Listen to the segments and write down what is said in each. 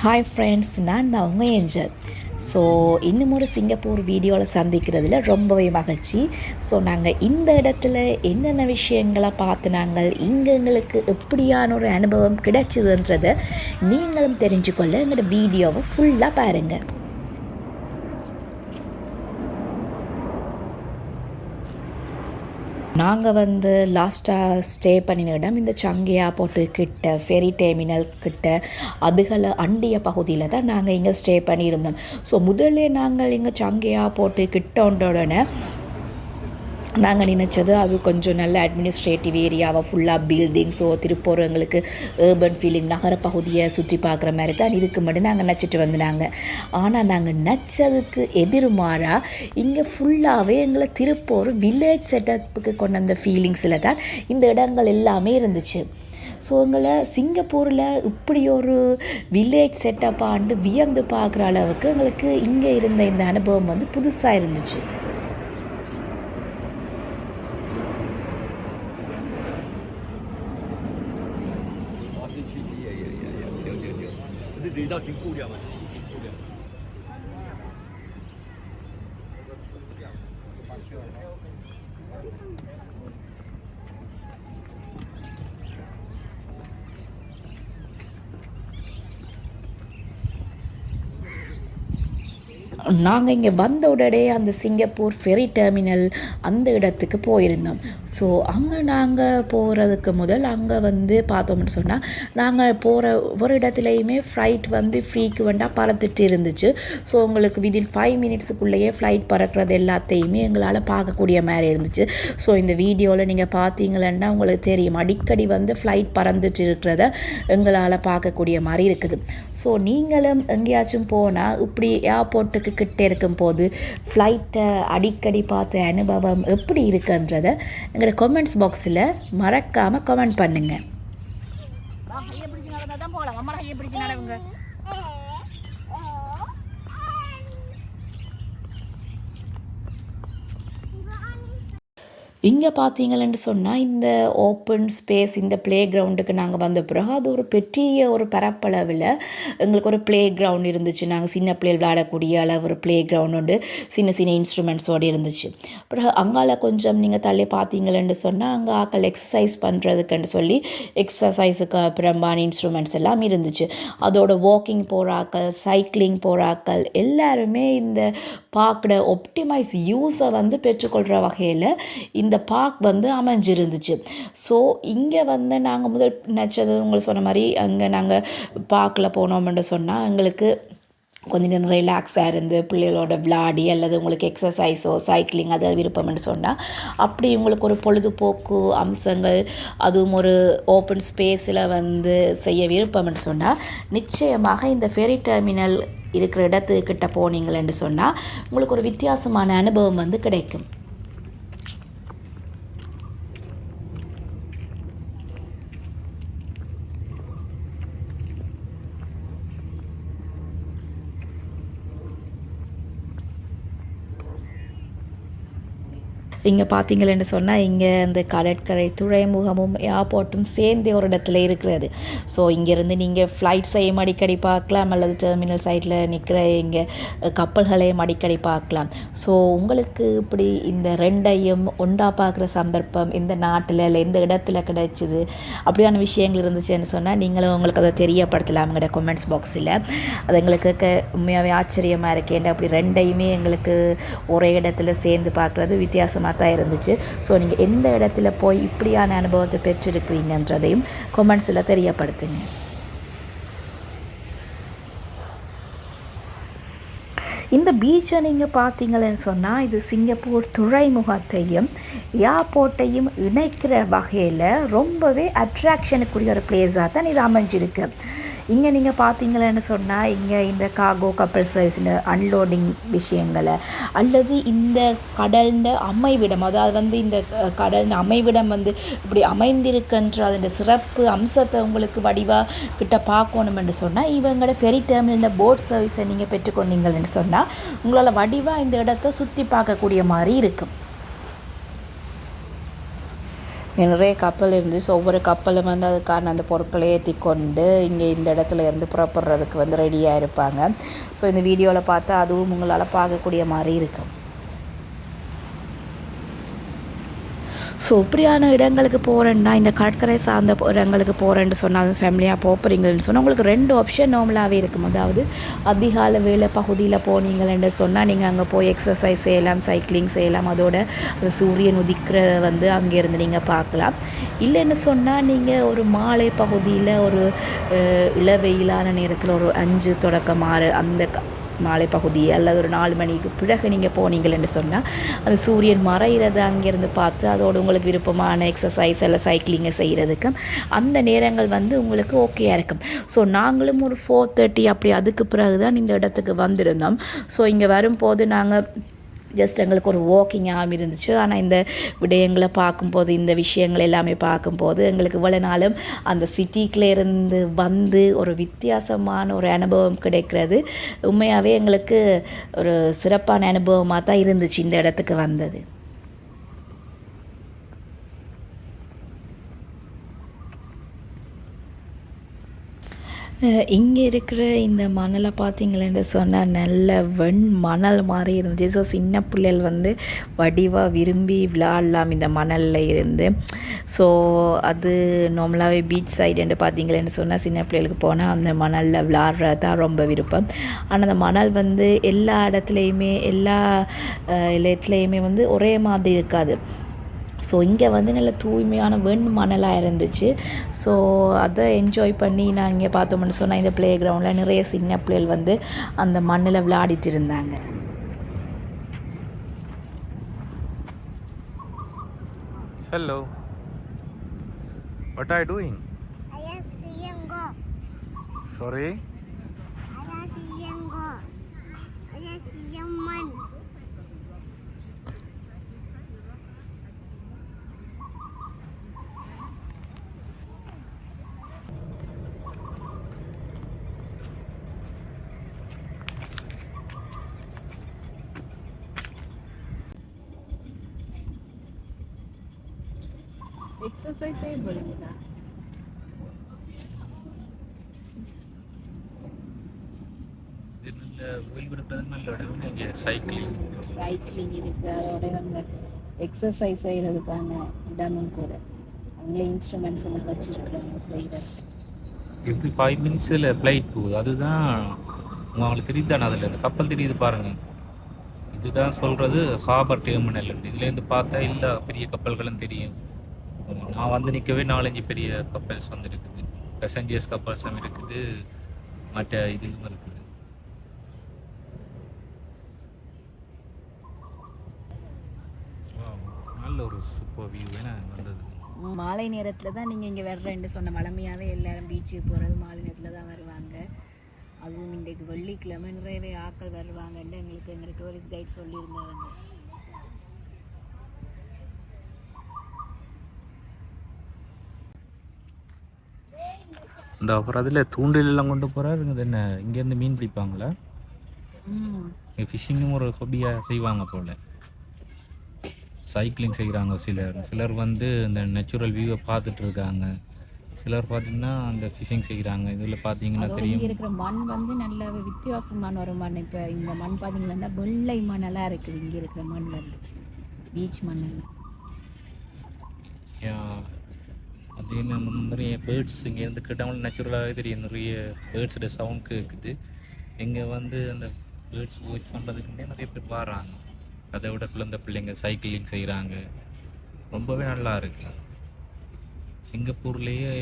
Hi friends நான் தான் உங்கள் ஏஞ்சல். ஸோ இன்னும் ஒரு சிங்கப்பூர் வீடியோவில் சந்திக்கிறதுல ரொம்பவே மகிழ்ச்சி. ஸோ நாங்கள் இந்த இடத்துல என்னென்ன விஷயங்களை பார்த்து நாங்கள் இங்கே எங்களுக்கு எப்படியான ஒரு அனுபவம் கிடைச்சிதுன்றதை நீங்களும் தெரிஞ்சுக்கொள்ள எங்களோட வீடியோவை ஃபுல்லாக பாருங்கள் நாங்கள் வந்து லாஸ்ட்டாக ஸ்டே பண்ணின இடம் இந்த சங்கியா போட்டு கிட்ட ஃபெரி டெர்மினல் கிட்ட அதுகளை அண்டிய பகுதியில் தான் நாங்கள் இங்கே ஸ்டே பண்ணியிருந்தோம். ஸோ முதல்ல நாங்கள் இங்கே சங்கியா போட்டு கிட்ட உடனே நாங்கள் நினச்சது அது கொஞ்சம் நல்ல அட்மினிஸ்ட்ரேட்டிவ் ஏரியாவை ஃபுல்லாக பில்டிங்ஸோ திருப்பூர் எங்களுக்கு ஏர்பன் ஃபீலிங் நகரப்பகுதியை சுற்றி பார்க்குற மாதிரி தான் இருக்குமெண்டு நாங்கள் நச்சிட்டு வந்தாங்க ஆனால் நாங்கள் நச்சதுக்கு எதிர்மாறாக இங்கே ஃபுல்லாகவே எங்களை திருப்பூர் வில்லேஜ் செட்டப்புக்கு கொண்டு வந்த ஃபீலிங்ஸில் தான் இந்த இடங்கள் எல்லாமே இருந்துச்சு. ஸோ எங்களை சிங்கப்பூரில் இப்படி ஒரு வில்லேஜ் செட்டப்பாண்டு வியந்து பார்க்குற அளவுக்கு எங்களுக்கு இங்கே இருந்த இந்த அனுபவம் வந்து புதுசாக இருந்துச்சு. 已经够亮了 நாங்கள் இங்கே வந்த உடனே அந்த சிங்கப்பூர் ஃபெரி டெர்மினல் அந்த இடத்துக்கு போயிருந்தோம். ஸோ அங்கே நாங்கள் போகிறதுக்கு முதல் அங்கே வந்து பார்த்தோம்னு சொன்னால் நாங்கள் போகிற ஒரு இடத்துலையுமே ஃப்ளைட் வந்து ஃப்ரீக்கு வேண்டாம் பறந்துட்டு இருந்துச்சு. ஸோ உங்களுக்கு விதின் ஃபைவ் மினிட்ஸுக்குள்ளேயே ஃப்ளைட் பறக்கிறது எல்லாத்தையுமே எங்களால் பார்க்கக்கூடிய மாதிரி இருந்துச்சு. ஸோ இந்த வீடியோவில் நீங்கள் பார்த்தீங்களன்னா உங்களுக்கு தெரியும். அடிக்கடி வந்து ஃப்ளைட் பறந்துட்டு இருக்கிறத எங்களால் பார்க்கக்கூடிய மாதிரி இருக்குது. ஸோ நீங்களும் எங்கேயாச்சும் போனால் இப்படி ஏர்போர்ட்டுக்கு கிட்டே இருக்கும்போது ஃப்ளைட்டை அடிக்கடி பார்த்த அனுபவம் எப்படி இருக்குன்றதை எங்களோட கமெண்ட்ஸ் பாக்ஸில் மறக்காமல் கமெண்ட் பண்ணுங்கள் போகலாம் அம்மா கையை பிடிச்சு நடவுங்க இங்கே பார்த்தீங்களன்னு சொன்னால் இந்த ஓப்பன் ஸ்பேஸ் இந்த ப்ளே கிரவுண்டுக்கு நாங்கள் வந்த பிறகு அது ஒரு பெரிய ஒரு பரப்பளவில் எங்களுக்கு ஒரு ப்ளே கிரவுண்ட் இருந்துச்சு. நாங்கள் சின்ன பிள்ளைகள் விளையாடக்கூடிய அளவு ஒரு ப்ளே கிரவுண்ட் உண்டு. சின்ன சின்ன இன்ஸ்ட்ருமெண்ட்ஸோடு இருந்துச்சு. பிறகு அங்கால கொஞ்சம் நீங்கள் தள்ளி பார்த்தீங்களன்னு சொன்னால் அங்கே ஆக்கள் எக்ஸசைஸ் பண்ணுறதுக்குன்னு சொல்லி எக்ஸசைஸுக்கு அப்புறமான இன்ஸ்ட்ருமெண்ட்ஸ் எல்லாம் இருந்துச்சு. அதோட வாக்கிங் போகிறாக்கள் சைக்கிளிங் போகிறாக்கள் எல்லாருமே இந்த பார்க்குற ஒப்டிமைஸ் யூஸை வந்து பெற்றுக்கொள்கிற வகையில் இந்த பார்க் வந்து அமைஞ்சிருந்துச்சு. ஸோ இங்கே வந்து நாங்கள் முதல் நினச்சது உங்களுக்கு சொன்ன மாதிரி அங்கே நாங்கள் பார்க்கில் போனோம்னு சொன்னால் எங்களுக்கு கொஞ்சம் நேரம் ரிலாக்ஸாக இருந்து பிள்ளைகளோட விளாடி அல்லது உங்களுக்கு எக்ஸசைஸோ சைக்கிளிங் அது விருப்பம்னு சொன்னால் அப்படி உங்களுக்கு ஒரு பொழுதுபோக்கு அம்சங்கள் அதுவும் ஒரு ஓப்பன் ஸ்பேஸில் வந்து செய்ய விருப்பம்னு சொன்னால் நிச்சயமாக இந்த ஃபெரி டெர்மினல் இருக்கிற இடத்துக்கிட்ட போனீங்களேன்னு சொன்னால் உங்களுக்கு ஒரு வித்தியாசமான அனுபவம் வந்து கிடைக்கும். இங்கே பார்த்தீங்களேன்னு சொன்னால் இங்கே இந்த கடற்கரை துறைமுகமும் ஏர்போர்ட்டும் சேர்ந்தே ஒரு இடத்துல இருக்கிறது. ஸோ இங்கேருந்து நீங்கள் ஃப்ளைட்ஸையும் அடிக்கடி பார்க்கலாம் அல்லது டெர்மினல் சைட்டில் நிற்கிற இங்கே கப்பல்களையும் அடிக்கடி பார்க்கலாம். ஸோ உங்களுக்கு இப்படி இந்த ரெண்டையும் ஒன்றா பார்க்குற சந்தர்ப்பம் இந்த நாட்டில் இல்லை இந்த இடத்துல கிடைச்சிது அப்படியான விஷயங்கள் இருந்துச்சுன்னு சொன்னால் நீங்களும் உங்களுக்கு அதை தெரியப்படுத்தலாம் எங்களோட கமெண்ட்ஸ் பாக்ஸில் அது எங்களுக்கு க உண்மையாகவே ஆச்சரியமாக இருக்கேன் அப்படி ரெண்டையுமே எங்களுக்கு ஒரே இடத்துல சேர்ந்து பார்க்குறது வித்தியாசமாக தான் இருந்துச்சு. ஸோ நீங்கள் எந்த இடத்துல போய் இப்படியான அனுபவத்தை பெற்றிருக்கிறீங்கன்றதையும் கொமெண்ட்ஸில் தெரியப்படுத்துங்க. இந்த பீச்சை நீங்கள் பார்த்தீங்களன்னு சொன்னால் இது சிங்கப்பூர் துறைமுகத்தையும் ஏர்போர்ட்டையும் இணைக்கிற வகையில் ரொம்பவே அட்ராக்ஷனுக்குரிய ஒரு பிளேஸாக தான் இது அமைஞ்சிருக்கு. இங்கே நீங்கள் பார்த்தீங்களன்னு சொன்னால் இங்கே இந்த காகோ கப்பல் சர்வீஸில் அன்லோடிங் விஷயங்களை அல்லது இந்த கடல்ந்த அமைவிடம் அதாவது வந்து இந்த கடல் அமைவிடம் வந்து இப்படி அமைந்திருக்கின்ற அதன் சிறப்பு அம்சத்தை உங்களுக்கு வடிவாக கிட்ட பார்க்கணுமென்று சொன்னால் இவங்களோட ஃபெரி டெர்மினல் போட் சர்வீஸை நீங்கள் பெற்றுக்கொண்டீங்கன்னு சொன்னால் உங்களால் வடிவாக இந்த இடத்த சுற்றி பார்க்கக்கூடிய மாதிரி இருக்கும். நிறைய கப்பல் இருந்து ஸோ ஒவ்வொரு கப்பலும் வந்து அதுக்கான அந்த பொருட்களை ஏற்றி கொண்டு இங்கே இந்த இடத்துல இருந்து புறப்படுறதுக்கு வந்து ரெடியாக இருப்பாங்க. ஸோ இந்த வீடியோவில் பார்த்தா அதுவும் உங்களால் பார்க்கக்கூடிய மாதிரி இருக்கும் ஸோ இப்படியான இடங்களுக்கு போகிறேன்னா இந்த கடற்கரை சார்ந்த இடங்களுக்கு போகிறேன்னு சொன்னால் ஃபேமிலியாக போகிறீங்கன்னு சொன்னால் உங்களுக்கு ரெண்டு ஆப்ஷன் நார்மலாகவே இருக்கும். அதாவது அதிகால வேலை பகுதியில் போனீங்கன்னு சொன்னால் நீங்கள் அங்கே போய் எக்ஸசைஸ் செய்யலாம் சைக்கிளிங் செய்யலாம். அதோட அந்த சூரியன் உதிக்கிற வந்து அங்கேருந்து நீங்கள் பார்க்கலாம். இல்லைன்னு சொன்னால் நீங்கள் ஒரு மாலை பகுதியில் ஒரு இளவெயிலான நேரத்தில் ஒரு அஞ்சு தொடக்கம் ஆறு அந்த க- மாலை பகுதி அல்லது ஒரு நாலு மணிக்கு பிறகு நீங்கள் போனீங்கன்னு சொன்னால் அந்த சூரியன் மறைகிறது அங்கேருந்து பார்த்து அதோட உங்களுக்கு விருப்பமான எக்ஸசைஸ் இல்லை சைக்கிளிங்கை செய்கிறதுக்கும் அந்த நேரங்கள் வந்து உங்களுக்கு ஓகேயாக இருக்கும். ஸோ நாங்களும் ஒரு ஃபோர் தேர்ட்டி அப்படி அதுக்கு பிறகு தான் இந்த இடத்துக்கு வந்திருந்தோம். ஸோ இங்கே வரும்போது நாங்கள் ஜஸ்ட் எங்களுக்கு ஒரு வாக்கிங்காகவும் இருந்துச்சு. ஆனால் இந்த விடயங்களை பார்க்கும்போது இந்த விஷயங்கள் எல்லாமே பார்க்கும்போது எங்களுக்கு இவ்வளோ நாளும் அந்த சிட்டிக்குள்ள இருந்து வந்து ஒரு வித்தியாசமான ஒரு அனுபவம் கிடைக்கிறது. உண்மையாகவே எங்களுக்கு ஒரு சிறப்பான அனுபவமாக தான் இருந்துச்சு இந்த இடத்துக்கு வந்தது. இங்கே இருக்கிற இந்த மணலை பார்த்தீங்களேன்னு சொன்னால் நல்ல வெண் மணல் மாதிரி இருந்துச்சு. ஸோ சின்ன பிள்ளைகள் வந்து வடிவாக விரும்பி விளாடலாம் இந்த மணலில் இருந்து. ஸோ அது நார்மலாகவே பீச் சைடுன்னு பார்த்தீங்களேன்னு சொன்னால் சின்ன பிள்ளைகளுக்கு போனால் அந்த மணலில் விளாட்றது தான் ரொம்ப விருப்பம். ஆனால் அந்த மணல் வந்து எல்லா இடத்துலையுமே எல்லா இடத்துலையுமே வந்து ஒரே மாதிரி இருக்காது. ஸோ இங்கே வந்து நல்ல தூய்மையான வெண் மணலாக இருந்துச்சு ஸோ அதை என்ஜாய் பண்ணி நான் இங்கே பார்த்தோம்னு சொன்னால் இந்த ப்ளே கிரவுண்டில் நிறைய சின்ன பிள்ளைகள் வந்து அந்த மண்ணில் விளையாடிட்டு இருந்தாங்க Hello. What are you doing? ஓய்வெடுப்பது நல்ல இடம் இங்கே சைக்கிளிங் சைக்கிளிங் இருக்கு அதோட அந்த எக்ஸசைஸ் செய்யறதுக்கான இடமும் கூட. அவங்களே இன்ஸ்ட்ருமெண்ட்ஸ் எல்லாம் வச்சிருக்கிறாங்க செய்யறது எப்படி ஃபைவ் மினிட்ஸில் ஃப்ளைட் போகுது? அதுதான் உங்களுக்கு தெரியுது தானே அதில்? இந்த கப்பல் தெரியுது பாருங்க. இதுதான் சொல்கிறது ஹாபர் டெர்மினல் இதுலேருந்து பார்த்தா எல்லா பெரிய கப்பல்களும் தெரியும். நான் வந்து நிற்கவே நாலஞ்சு பெரிய கப்பல்ஸ் வந்துருக்குது. பேசஞ்சர்ஸ் கப்பல்ஸும் இருக்குது. மற்ற இதுவும் இருக்குது. Wow, நல்ல ஒரு சூப்பர் வியூ வேணா வந்தது மாலை நேரத்தில் தான் நீங்கள் இங்கே வர்றேன்னு சொன்ன வளமையாகவே எல்லாரும் பீச்சுக்கு போகிறது மாலை நேரத்தில் தான் வருவாங்க. அதுவும் இன்றைக்கு வெள்ளிக்கிழமை நிறையவே ஆட்கள் வருவாங்கன்னு எங்களுக்கு எங்கள் டூரிஸ்ட் கைட் சொல்லியிருந்தாங்க. இந்த அப்புறம் அதில் தூண்டில் எல்லாம் கொண்டு போகிறாரு இது என்ன? இங்கேருந்து மீன் பிடிப்பாங்களா? இங்கே ஃபிஷிங்கும் ஒரு ஹொபியாக செய்வாங்க போல். சைக்கிளிங் செய்கிறாங்க சிலர். சிலர் வந்து இந்த நேச்சுரல் வியூவை பார்த்துட்டு இருக்காங்க. சிலர் பார்த்தீங்கன்னா அந்த ஃபிஷிங் செய்கிறாங்க இதில் பார்த்தீங்கன்னா தெரியும். இங்கே இருக்கிற மண் வந்து நல்ல வித்தியாசமான ஒரு மண். இப்போ இந்த மண் பார்த்தீங்கன்னா வெள்ளை மண்ணெல்லாம் இருக்குது. இங்கே இருக்கிற மண் வந்து பீச் மண்ணெல்லாம் Yeah. நிறைய பேர்ட்ஸ் இங்கேருந்து கேட்டாலும் நேச்சுரலாகவே தெரியும். நிறைய பேர்ட்ஸோட சவுண்ட் கேட்குது இங்கே வந்து அந்த பேர்ட்ஸ் வாட்ச் பண்ணுறதுக்குன்னே நிறைய பேர் வராங்க. அதை விட இந்த பிள்ளைங்க சைக்கிளிங் செய்கிறாங்க ரொம்பவே நல்லா இருக்கு. சிங்கப்பூர்லேயே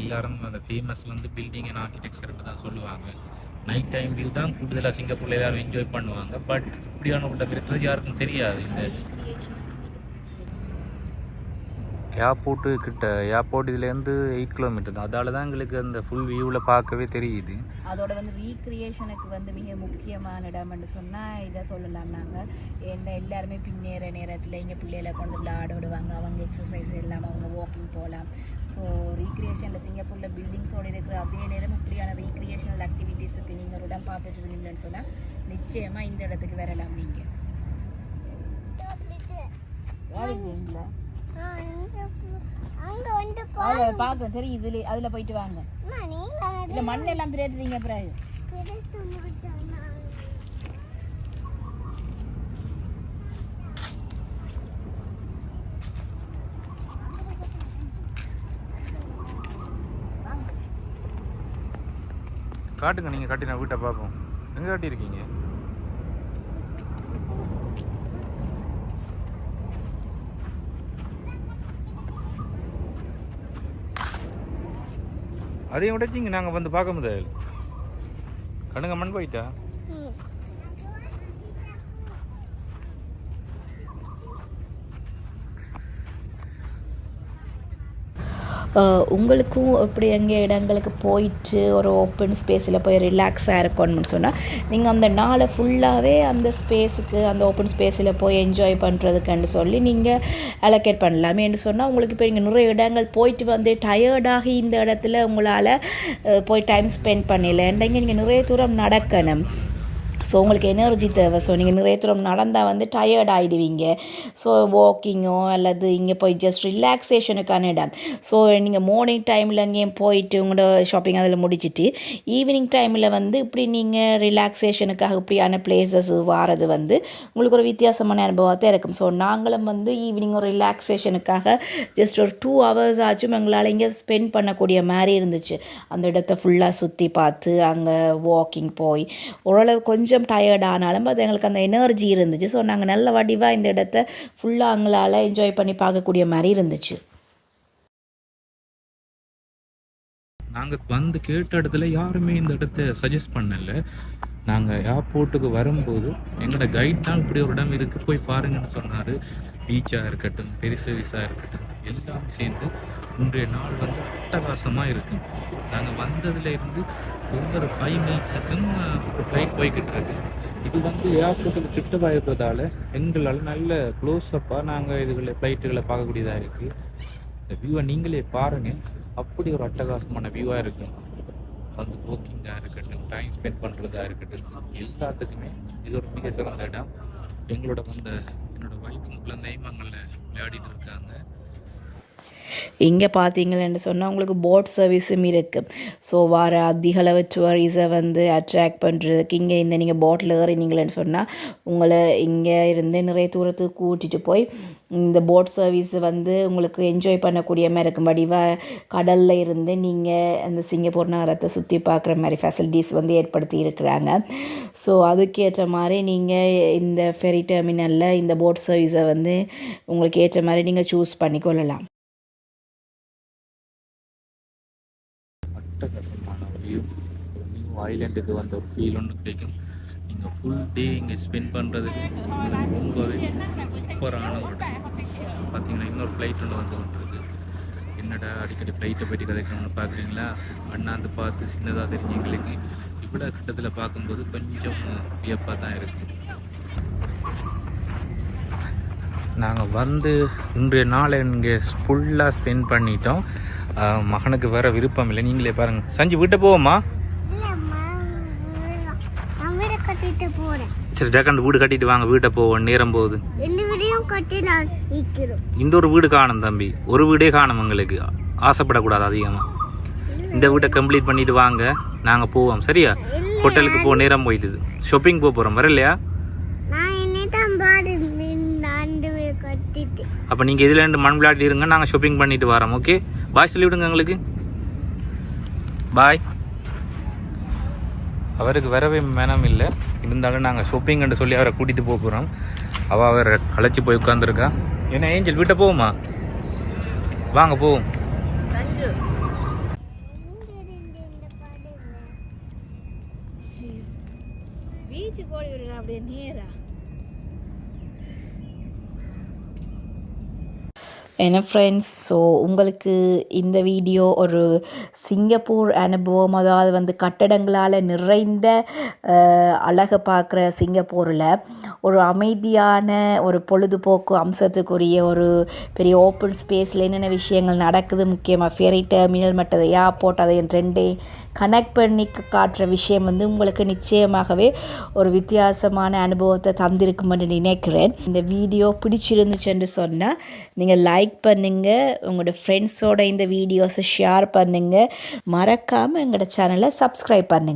எல்லாரும் அந்த ஃபேமஸ் வந்து பில்டிங் அண்ட் ஆர்கிடெக்சர்னு தான் சொல்லுவாங்க. நைட் டைம் வியூ தான் கூடுதலாக சிங்கப்பூரில் எல்லாரும் என்ஜாய் பண்ணுவாங்க. பட் இப்படியான உள்ள இருக்கிறது யாருக்கும் தெரியாது. இந்த ஏர்போர்ட்டு கிட்ட ஏர்போர்ட் இதுலேருந்து எயிட் கிலோமீட்டர் தான். அதால தான் எங்களுக்கு அந்த ஃபுல் வியூவில் பார்க்கவே தெரியுது. அதோட வந்து ரீக்ரியேஷனுக்கு வந்து மிக முக்கியமான இடம்னு சொன்னால் இதை சொல்லலாம் நாங்கள் என்ன எல்லாருமே பின்னேற நேரத்தில் இங்கே பிள்ளைகளை கொண்டு விளையாட விடுவாங்க. அவங்க எக்ஸசைஸ் இல்லாமல் அவங்க வாக்கிங் போகலாம். ஸோ ரீக்ரியேஷனில் சிங்கப்பூரில் பில்டிங்ஸோடு இருக்கிற அதே நேரம் இப்படியான ரீக்ரியேஷனல் ஆக்டிவிட்டீஸுக்கு நீங்கள் ஒரு இடம் பார்த்துட்டு இருந்தீங்கன்னு சொன்னால் நிச்சயமாக இந்த இடத்துக்கு வரலாம் நீங்கள் யாருங்களா அங்க வந்து அதில் பார்க்க தெரியும் இதுல அதில் போயிட்டு வாங்க. இல்லை மண் எல்லாம் பிரேட்டுறீங்க பிறகு. காட்டுங்க நீங்கள் காட்டி நான் வீட்டை பார்ப்போம். எங்கே காட்டியிருக்கீங்க? அதையும் உடைச்சிங்க நாங்கள் வந்து பார்க்க முடியாது. கண்ணுங்க மண் போயிட்டா? உங்களுக்கும் இப்படி எங்கே இடங்களுக்கு போயிட்டு ஒரு ஓப்பன் ஸ்பேஸில் போய் ரிலாக்ஸாக இருக்கணும்னு சொன்னால் நீங்கள் அந்த நாளை ஃபுல்லாகவே அந்த ஸ்பேஸுக்கு அந்த ஓப்பன் ஸ்பேஸில் போய் என்ஜாய் பண்ணுறதுக்குன்னு சொல்லி நீங்கள் அலோகேட் பண்ணலாமேன்னு சொன்னால் உங்களுக்கு இப்போ நீங்கள் நிறைய இடங்கள் போயிட்டு வந்து டயர்டாகி இந்த இடத்துல உங்களால் போய் டைம் ஸ்பெண்ட் பண்ணல இங்கே நீங்கள் நிறைய தூரம் நடக்கணும். ஸோ உங்களுக்கு எனர்ஜி தேவை. ஸோ நீங்கள் நிறைய தூரம் நடந்தால் வந்து டயர்ட் ஆகிடுவீங்க ஸோ வாக்கிங்கோ அல்லது இங்கே போய் ஜஸ்ட் ரிலாக்ஸேஷனுக்கான இடம். ஸோ நீங்கள் மார்னிங் டைமில் எங்கேயும் போயிட்டு உங்களோட ஷாப்பிங் அதில் முடிச்சிட்டு ஈவினிங் டைமில் வந்து இப்படி நீங்கள் ரிலாக்ஸேஷனுக்காக இப்படியான பிளேசஸ் வாரது வந்து உங்களுக்கு ஒரு வித்தியாசமான அனுபவத்தை இருக்கும் ஸோ நாங்களும் வந்து ஈவினிங் ஒரு ரிலாக்ஸேஷனுக்காக ஜஸ்ட் ஒரு டூ ஹவர்ஸ் ஆச்சும் எங்களால் இங்கே ஸ்பெண்ட் பண்ணக்கூடிய மாதிரி இருந்துச்சு. அந்த இடத்த ஃபுல்லாக சுற்றி பார்த்து அங்கே வாக்கிங் போய் ஓரளவு கொஞ்சம் டயர்ட் ஆனாலும் அது எங்களுக்கு அந்த எனர்ஜி இருந்துச்சு. ஸோ நாங்கள் நல்ல வடிவாக இந்த இடத்த ஃபுல்லாக அவங்களால என்ஜாய் பண்ணி பார்க்கக்கூடிய மாதிரி இருந்துச்சு. நாங்கள் வந்து கேட்ட இடத்துல யாருமே இந்த இடத்த சஜஸ்ட் பண்ணல. நாங்கள் ஏர்போர்ட்டுக்கு வரும்போது எங்களோட கைட் தான் இப்படி ஒரு இடம் இருக்குது போய் பாருங்கன்னு சொன்னார். பீச்சாக இருக்கட்டும் பெரிய இருக்கட்டும் எல்லாம் சேர்ந்து இன்றைய நாள் வந்து அட்டகாசமாக இருக்கு. நாங்கள் வந்ததுலேருந்து ஒவ்வொரு ஃபைவ் மினிட்ஸுக்கும் ஒரு ஃப்ளைட் போய்கிட்டு இருக்கு. இது வந்து ஏர்போர்ட்டுக்கு கிட்ட இருக்கிறதால எங்களால் நல்ல க்ளோஸ்அப்பாக நாங்கள் இதுகளை ஃப்ளைட்டுகளை பார்க்கக்கூடியதாக இருக்குது இந்த வியூவை நீங்களே பாருங்கள் அப்படி ஒரு அட்டகாசமான வியூவாக இருக்கும் வந்து வாக்கிங்காக இருக்கட்டும் டைம் ஸ்பெண்ட் பண்ணுறதா இருக்கட்டும் எல்லாத்துக்குமே இது ஒரு மிக சிறந்த இடம். எங்களோட வந்த என்னோட வைஃபும் குழந்தையும் அங்கே விளையாடிட்டு இருக்காங்க. இங்கே பார்த்தீங்கன்னு சொன்னால் உங்களுக்கு போட் சர்வீஸும் இருக்குது ஸோ வர அதிகளவு டூரிஸை வந்து அட்ராக்ட் பண்ணுறதுக்கு இங்கே இந்த நீங்கள் போட்டில் ஏறினீங்களேன்னு சொன்னால் உங்களை இங்கே இருந்து நிறைய தூரத்துக்கு கூட்டிகிட்டு போய் இந்த போட் சர்வீஸ் வந்து உங்களுக்கு என்ஜாய் பண்ணக்கூடிய மாதிரி இருக்கும். வடிவாக கடலில் இருந்து நீங்கள் அந்த சிங்கப்பூர் நகரத்தை சுற்றி பார்க்குற மாதிரி ஃபெசிலிட்டிஸ் வந்து ஏற்படுத்தி இருக்கிறாங்க. ஸோ அதுக்கேற்ற மாதிரி நீங்கள் இந்த ஃபெரி டெர்மினலில் இந்த போட் சர்வீஸை வந்து உங்களுக்கு ஏற்ற மாதிரி நீங்கள் சூஸ் பண்ணிக்கொள்ளலாம். அட்டகாசமான வியூ நியூ ஐலண்டுக்கு வந்த ஒரு ஃபீல் ஒன்று கிடைக்கும். நீங்கள் ஃபுல் டே இங்கே ஸ்பெண்ட் பண்ணுறதுக்கு ரொம்பவே சூப்பரான ஒரு டைம் பார்த்தீங்கன்னா இன்னொரு ஃப்ளைட் ஒன்று வந்து கொண்டிருக்கு. என்னடா அடிக்கடி ஃப்ளைட்டை போயிட்டு கதைக்கணும்னு பார்க்குறீங்களா அண்ணாந்து பார்த்து சின்னதாக தெரிஞ்ச எங்களுக்கு. இவ்வளோ கிட்டத்தில் பார்க்கும்போது கொஞ்சம் வியப்பாக தான் இருக்குது நாங்கள் வந்து இன்றைய நாளை இங்கே ஃபுல்லாக ஸ்பெண்ட் பண்ணிட்டோம். மகனுக்கு வேற விருப்பம் இல்லை. நீங்களே பாருங்கள் சஞ்சு வீட்டை போவோமா சரி டேக்காண்டு வீடு கட்டிட்டு வாங்க. வீட்டை போவோம். நேரம் போகுது. இந்த ஒரு வீடு காணும் தம்பி. ஒரு வீடே காணும் எங்களுக்கு. ஆசைப்படக்கூடாது அதிகமாக இந்த வீட்டை கம்ப்ளீட் பண்ணிட்டு வாங்க. நாங்கள் போவோம். சரியா? ஹோட்டலுக்கு போ நேரம் போயிட்டுது. ஷாப்பிங் போக போகிறோம் வர இல்லையா நான் என்னதான் பாரு இந்த ஆண்டு வீடு கட்டிட்டு அப்போ நீங்கள் இதில் ரெண்டு மண் விளையாடி இருங்க நாங்கள் ஷாப்பிங் பண்ணிட்டு வரோம் ஓகே பாய் சொல்லி விடுங்க எங்களுக்கு. பாய் அவருக்கு வரவே மனம் இல்லை. இருந்தாலும் நாங்கள் ஷாப்பிங்னு சொல்லி அவரை கூட்டிகிட்டு போக போகிறோம் அவள் அவரை களைச்சி போய் உட்காந்துருக்கா என்ன ஏஞ்சல் வீட்டை போவோமா? வாங்க போவோம். ஓடி விடுறா அப்படியே நேரா. என்ன ஃப்ரெண்ட்ஸ் ஸோ உங்களுக்கு இந்த வீடியோ ஒரு சிங்கப்பூர் அனுபவம் அதாவது வந்து கட்டடங்களால் நிறைந்த அழகை பார்க்குற சிங்கப்பூரில் ஒரு அமைதியான ஒரு பொழுதுபோக்கு அம்சத்துக்குரிய ஒரு பெரிய ஓப்பன் ஸ்பேஸில் என்னென்ன விஷயங்கள் நடக்குது முக்கியமாக ஃபெரி டெர்மினல் மற்றது ஏர்போர்ட் அதை ரெண்டே கனெக்ட் பண்ணி காட்டுற விஷயம் வந்து உங்களுக்கு நிச்சயமாகவே ஒரு வித்தியாசமான அனுபவத்தை தந்திருக்குமென்று நினைக்கிறேன். இந்த வீடியோ பிடிச்சிருந்துச்சுன்னு சொன்னால் நீங்கள் லைக் பண்ணுங்கள் உங்களோட ஃப்ரெண்ட்ஸோட இந்த வீடியோஸை ஷேர் பண்ணுங்கள் மறக்காமல் எங்களோட சேனலை சப்ஸ்கிரைப் பண்ணுங்கள்